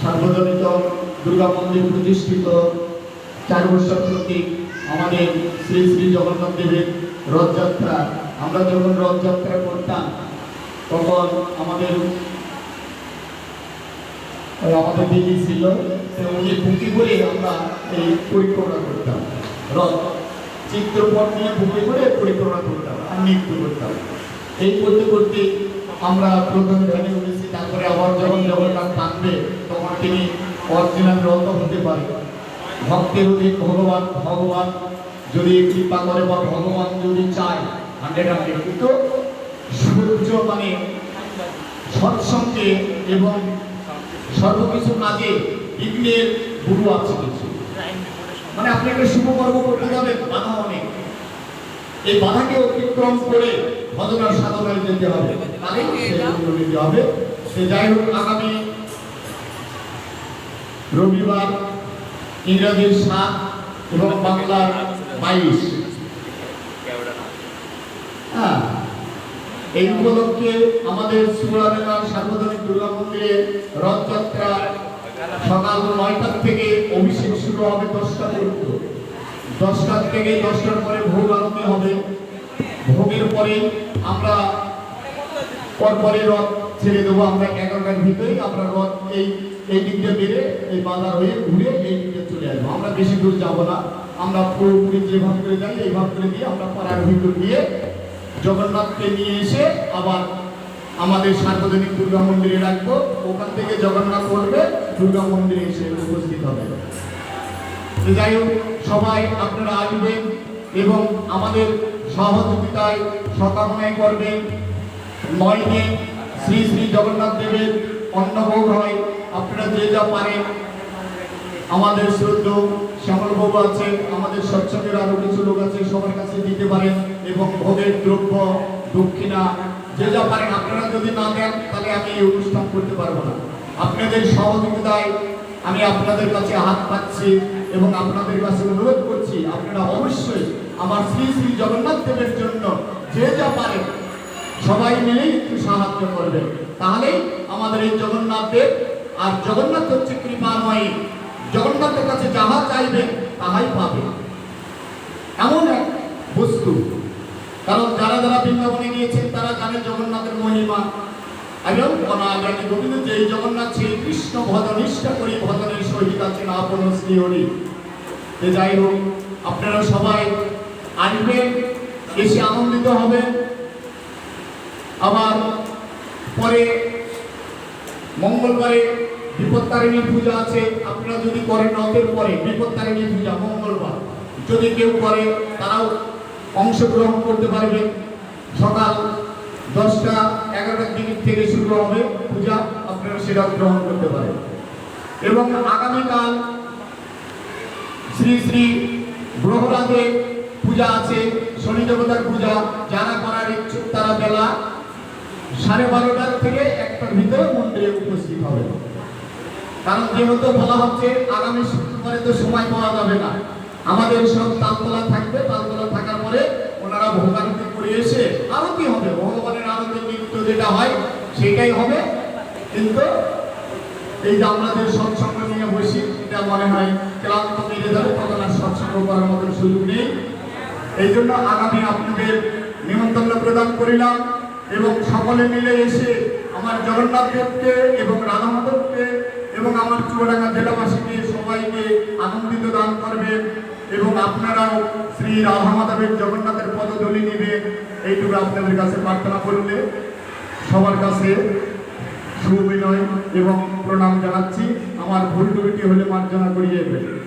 সার্বজনীত দুর্গা মন্দির প্রতিষ্ঠিত চার বছর প্রতীক আমাদের শ্রী শ্রী জগন্নাথ দেবের রথযাত্রা। আমরা যখন রথযাত্রা করতাম, তখন আমাদের আমাদের দিদি ছিল উনি বুকি করে আমরা এই পরিক্রমা করতাম। রথ, চিত্রপট নিয়ে বুকি করে পরিক্রমা করতাম আর নৃত্য করতাম। এই করতে করতে আমরা প্রথম ধ্যানে উঠেছি তারপরে আবার যখন জগন্নাথ থাকবে, তখন তিনি অরিজিনাল রথ হতে পারে। ভক্তের অধিক ভগবান ভগবান যদি কৃপা করে বা ভগবান যদি চায় হান্ড্রেড হান্ড্রেড কিন্তু সূর্য মানে সৎসঙ্গে এবং সর্বকিছু কাজে বিঘ্নের গুরু আছে কিছু মানে আপনি একটা শুভ কর্ম করতে যাবেন, বাধা অনেক এই বাধাকে অতিক্রম করে ভজনার সাধনায় যেতে হবে। নিতে হবে। সে যাই হোক আগামী রবিবার ইংরাজির সাত এবং বাংলার বাইশ। হ্যাঁ এই উপলক্ষে আমাদের সুরাবেলার সার্বজনীন দুর্গা মন্দিরে রথযাত্রা সকাল নয়টার থেকে অভিষেক শুরু হবে দশটা পর্যন্ত। দশটার থেকে দশটার পরে ভোগ আরতি হবে। ভোগের পরে আমরা পরপরে রথ ছেড়ে দেবো। আমরা এগারোটার ভিতরেই আমরা রথ এই এই দিক দিয়ে বেড়ে এই বাজার হয়ে ঘুরে এই দিকে চলে আসব। আমরা বেশি দূর যাব না। আমরা পুরোপুরি যেভাবে করে যাই এইভাবে করে দিয়ে আমরা পাড়ার ভিতর দিয়ে জগন্নাথকে নিয়ে এসে আবার আমাদের সার্বজনীন দুর্গা মন্দিরে রাখব। ওখান থেকে জগন্নাথ বলবে, দুর্গা মন্দিরে এসে উপস্থিত হবে। যাই হোক, সবাই আপনারা আসবেন এবং আমাদের সহযোগিতায় সকামনায় করবেন নয় দিন শ্রী শ্রী জগন্নাথ দেবের অন্নভোগ হয়। আপনারা যে যা পারেন, আমাদের শ্রদ্ধ শ্যামলবাবু আছে আমাদের সৎসঙ্গের আরও কিছু লোক আছে, সবার কাছে দিতে পারেন এবং ভোগের দ্রব্য, দক্ষিণা, যে যা পারেন, আপনারা যদি না দেন, তাহলে আমি এই অনুষ্ঠান করতে পারব না। আপনাদের সহযোগিতায় আমি আপনাদের কাছে হাত পাচ্ছি এবং আপনাদের কাছে অনুরোধ করছি। আপনারা অবশ্যই আমার শ্রী শ্রী জগন্নাথ দেবের জন্য যে যা পারেন, সবাই মিলেই একটু সাহায্য করবেন। তাহলেই আমাদের এই জগন্নাথ দেব আর জগন্নাথ হচ্ছে কৃপাময়ী। জগন্নাথের কাছে যাহা চাইবেন তাহাই পাবে। এমন এক বস্তু। কারণ যারা যারা বৃন্দাবনে গিয়েছেন, তারা জানে জগন্নাথের মহিমা। এবং অনাগামী গোবিন্দ যে জগন্নাথ সেই কৃষ্ণ ভজন নিষ্ঠা করি ভজনের সহিত আছেন, আপন শ্রীহরি যে যাই হোক, আপনারা সবাই আসবেন, এসে আনন্দিত হবেন। আবার পরে মঙ্গলবারে বিপত্তারিণী পূজা আছে, আপনারা যদি করেন রথের পরে বিপত্তারিণী পূজা, মঙ্গলবার। যদি কেউ করে, তারাও অংশগ্রহণ করতে পারবে। সকাল দশটা, এগারোটার দিক থেকে শুরু হবে পূজা, আপনারা সেটাও গ্রহণ করতে পারেন। এবং আগামীকাল শ্রী শ্রী গ্রহরাজে পূজা আছে, শনি দেবতার পূজা যারা করার ইচ্ছুক তারা বেলা সাড়ে বারোটার থেকে একটার ভিতরে মন্দিরে উপস্থিত হবে। কারণ যেহেতু বলা হচ্ছে আগামী শুক্রবারে তো সময় পাওয়া যাবে না। আমাদের সব তালতলা থাকবে, তালতলা থাকার পরে ওনারা ভোগারতি করে এসে আরতি হবে। ভগবানের আরতি নৃত্য যেটা হয়, সেটাই হবে। কিন্তু এই যে আমাদের সৎসঙ্গ মনে হয় ক্লান্ত মেরে যাবে তখন আর সৎসঙ্গ করার মতন সুযোগ নেই। এই জন্য আগামী আপনাদের নিমন্ত্রণ প্রদান করিলাম এবং সকলে মিলে এসে আমার জগন্নাথ দেবকে এবং রাধা মাধবকে এবং আমার চুয়াডাঙ্গা জেলাবাসীকে, সবাইকে আনন্দিত দান করবেন এবং আপনারাও শ্রী রাধা মাধবের জগন্নাথের পদধূলি নেবেন এইটুকু আপনাদের কাছে প্রার্থনা করলে সবার কাছে সুবিনয় এবং প্রণাম জানাচ্ছি। আমার ভুল ত্রুটি হলে মার্জনা করিয়ে দেবেন।